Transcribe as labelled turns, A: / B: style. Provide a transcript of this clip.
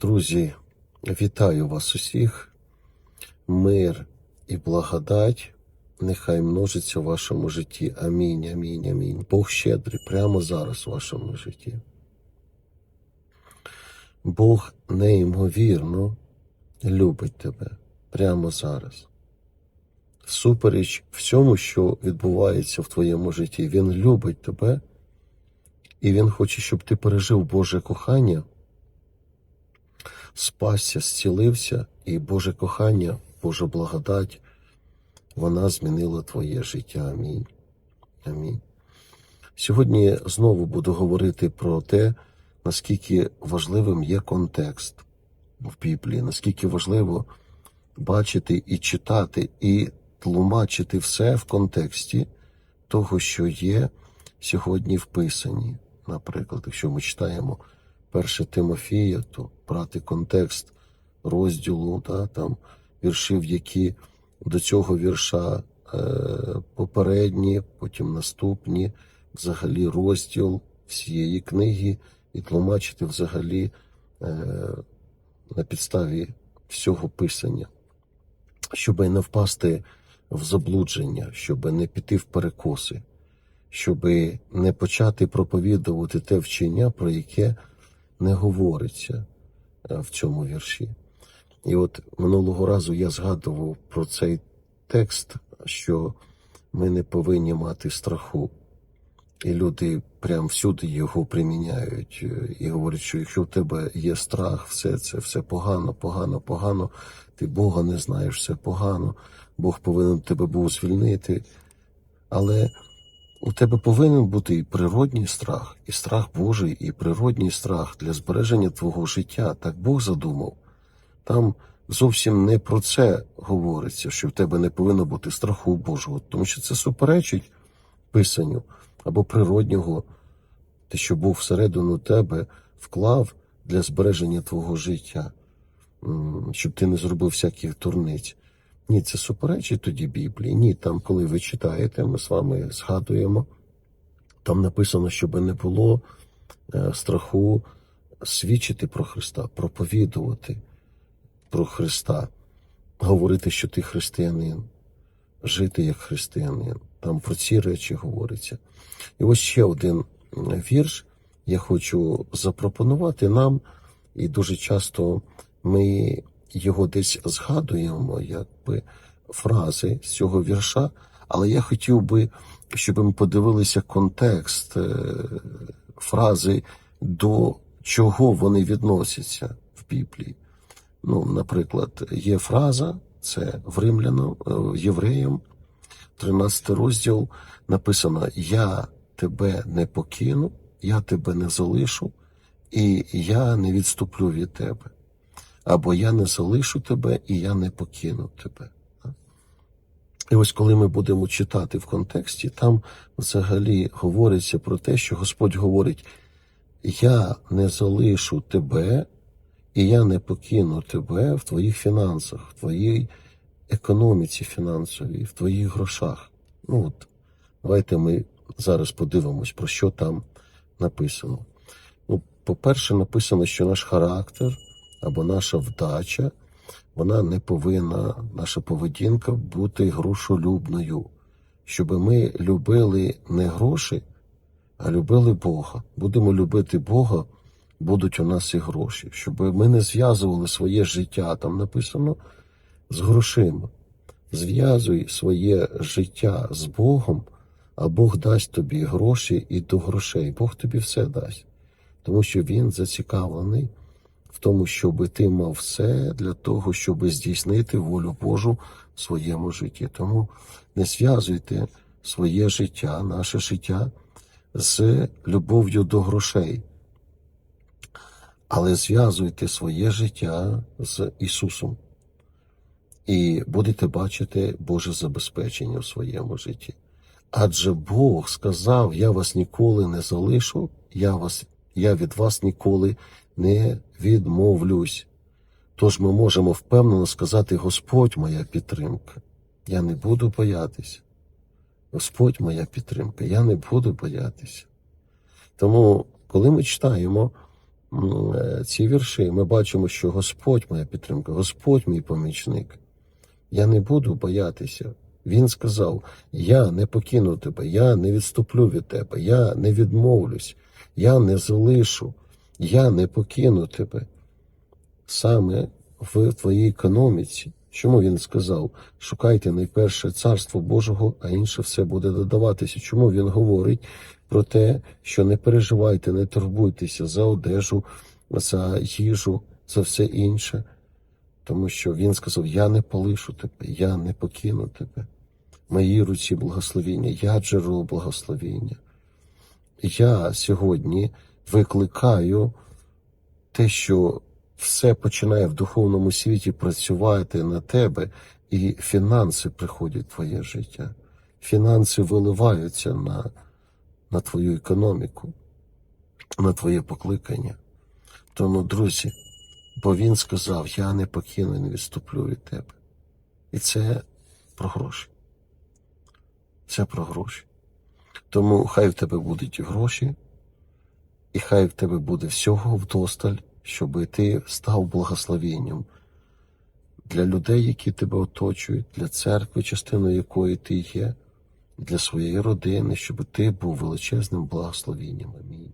A: Друзі, вітаю вас усіх. Мир і благодать нехай множиться в вашому житті. Амінь, амінь, амінь. Бог щедрий прямо зараз в вашому житті. Бог неймовірно любить тебе прямо зараз. Всупереч всьому, що відбувається в твоєму житті, Він любить тебе, і Він хоче, щоб ти пережив Боже кохання спасся, зцілився, і Боже кохання, Божа благодать, вона змінила твоє життя. Амінь. Амінь. Сьогодні знову буду говорити про те, наскільки важливим є контекст в Біблії, наскільки важливо бачити і читати, і тлумачити все в контексті того, що є сьогодні в Писанні. Наприклад, якщо ми читаємо перше Тимофія, то брати контекст розділу, да, там віршів, які до цього вірша е, попередні, потім наступні, взагалі розділ всієї книги, і тлумачити взагалі е, на підставі всього писання, щоб не впасти в заблудження, щоб не піти в перекоси, щоб не почати проповідувати те вчення, про яке не говориться е, в цьому вірші. І от минулого разу я згадував про цей текст, що ми не повинні мати страху. І люди прям всюди його приміняють е, і говорять, що якщо в тебе є страх, все це все погано, погано, погано, ти Бога не знаєш, все погано, Бог повинен тебе був звільнити. Але у тебе повинен бути і природній страх, і страх Божий, і природній страх для збереження твого життя. Так Бог задумав. Там зовсім не про це говориться, що в тебе не повинно бути страху Божого, тому що це суперечить писанню або природнього, те, що Бог всередину тебе вклав для збереження твого життя, щоб ти не зробив всяких турниць. Ні, це суперечить тоді Біблії. Ні, там, коли ви читаєте, ми з вами згадуємо, там написано, щоб не було е, страху свідчити про Христа, проповідувати про Христа, говорити, що ти християнин, жити як християнин. Там про ці речі говориться. І ось ще один вірш я хочу запропонувати нам, і дуже часто ми його десь згадуємо, якби фрази з цього вірша, але я хотів би, щоб ми подивилися контекст е, фрази, до чого вони відносяться в Біблії. Ну, наприклад, є фраза, це в римлянам, е, євреям, 13 розділ написано: Я тебе не покину, я тебе не залишу, і я не відступлю від тебе. Або я не залишу тебе, і я не покину тебе. І ось коли ми будемо читати в контексті, там взагалі говориться про те, що Господь говорить: Я не залишу тебе, і я не покину тебе в твоїх фінансах, в твоїй економіці фінансовій, в твоїх грошах. Ну от, давайте ми зараз подивимось, про що там написано. Ну, по-перше, написано, що наш характер або наша вдача, вона не повинна, наша поведінка бути грошолюбною, щоб ми любили не гроші, а любили Бога. Будемо любити Бога, будуть у нас і гроші, щоб ми не зв'язували своє життя, там написано з грошима. Зв'язуй своє життя з Богом, а Бог дасть тобі гроші і до грошей. Бог тобі все дасть, тому що Він зацікавлений тому, щоб ти мав все для того, щоб здійснити волю Божу в своєму житті. Тому не зв'язуйте своє життя, наше життя з любов'ю до грошей, але зв'язуйте своє життя з Ісусом. І будете бачити Боже забезпечення в своєму житті. Адже Бог сказав: Я вас ніколи не залишу, я, вас, я від вас ніколи не відмовлюсь. Тож ми можемо впевнено сказати: Господь моя підтримка, я не буду боятися. Господь моя підтримка, я не буду боятися. Тому, коли ми читаємо е, ці вірші, ми бачимо, що Господь моя підтримка, Господь мій помічник. Я не буду боятися. Він сказав: Я не покину тебе, я не відступлю від тебе, я не відмовлюсь, я не залишу, я не покину тебе. Саме в твоїй економіці. Чому він сказав? Шукайте найперше царство Божого, а інше все буде додаватися. Чому він говорить про те, що не переживайте, не турбуйтеся за одежу, за їжу, за все інше? Тому що він сказав: Я не полишу тебе, я не покину тебе. Моїй руці благословіння, я джерело благословіння. Я сьогодні викликаю те, що все починає в духовному світі працювати на тебе, і фінанси приходять в твоє життя. Фінанси виливаються на, на твою економіку, на твоє покликання. Тому, друзі, бо він сказав: Я не покину, не відступлю від тебе. І це про гроші. Це про гроші. Тому хай в тебе будуть гроші, і хай в тебе буде всього вдосталь, щоб ти став благословенням для людей, які тебе оточують, для церкви, частиною якої ти є, для своєї родини, щоб ти був величезним благословенням. Амінь.